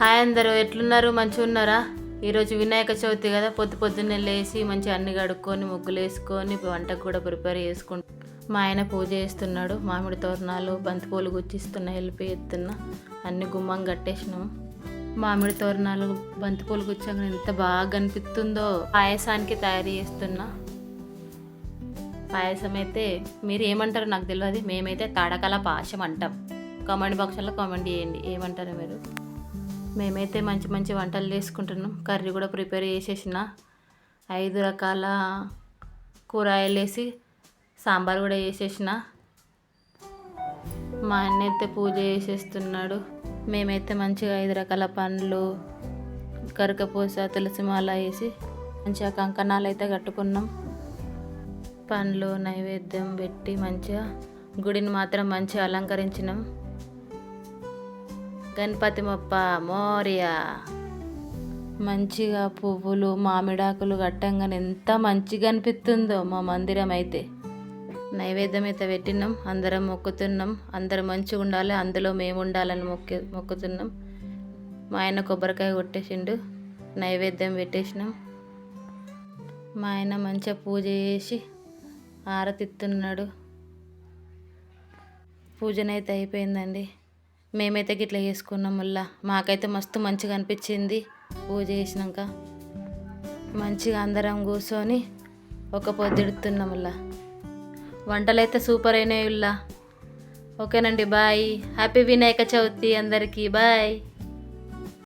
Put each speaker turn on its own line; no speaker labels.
Hi అందరూ ఎట్లున్నారు? మంచిగా ఉన్నారా ఈరోజు వినాయక చవితి కదా పొద్దు పొద్దున్నే లేచి మంచిగా అన్ని కడుక్కొని ముగ్గులు వేసుకొని వంటకు కూడా ప్రిపేర్ చేసుకుంటా. మా ఆయన పూజ చేస్తున్నాడు మామిడి తోరణాలు బంతిపూలు గుచ్చిస్తున్నా హెల్ప్ ఎత్తున్నా అన్ని గుమ్మం కట్టేసినాం. మామిడి తోరణాలు బంతిపూలు గుచ్చాక ఎంత బాగా కనిపిస్తుందో పాయసానికి తయారు చేస్తున్నా పాయసం అయితే మీరు ఏమంటారు నాకు తెలియదు మేమైతే తాడకల పాశం అంటాం. కామెంట్ బాక్స్లో కామెంట్ చేయండి ఏమంటారు మీరు. మేమైతే మంచి మంచి వంటలు చేసుకుంటున్నాం. కర్రీ కూడా ప్రిపేర్ చేసేసిన. ఐదు రకాల కూరగాయలు వేసి సాంబార్ కూడా వేసేసిన మా అన్న అయితే పూజ చేసేస్తున్నాడు. మేమైతే మంచిగా ఐదు రకాల పండ్లు కరకపూస తులసిమాల వేసి మంచిగా కంకణాలు అయితే కట్టుకున్నాం. పండ్లు నైవేద్యం పెట్టి మంచిగా గుడిని మాత్రం మంచిగా అలంకరించినాం. గణపతి మొప్ప మోరియా. మంచిగా పువ్వులు మామిడాకులు కట్టంగానే ఎంత మంచిగా అనిపిస్తుందో మా మందిరం అయితే. నైవేద్యం అయితే పెట్టినాం అందరం మొక్కుతున్నాం. అందరం మంచిగా ఉండాలి అందులో మేము ఉండాలని మొక్కి మొక్కుతున్నాం. మా ఆయన కొబ్బరికాయ కొట్టేసిండు నైవేద్యం పెట్టేసినాం. మా ఆయన మంచిగా పూజ చేసి ఆరతిస్తున్నాడు పూజనైతే అయిపోయిందండి. మేమైతే గిట్లా చేసుకున్నాం మళ్ళా. మాకైతే మస్తు మంచిగా అనిపించింది. పూజ చేసినాక మంచిగా అందరం కూర్చొని ఒక పొద్దుడుతున్నాం మళ్ళా. వంటలు అయితే సూపర్ అయినాయి ఉల్లా. ఓకేనండి బాయ్. హ్యాపీ వినాయక చవితి అందరికీ బాయ్.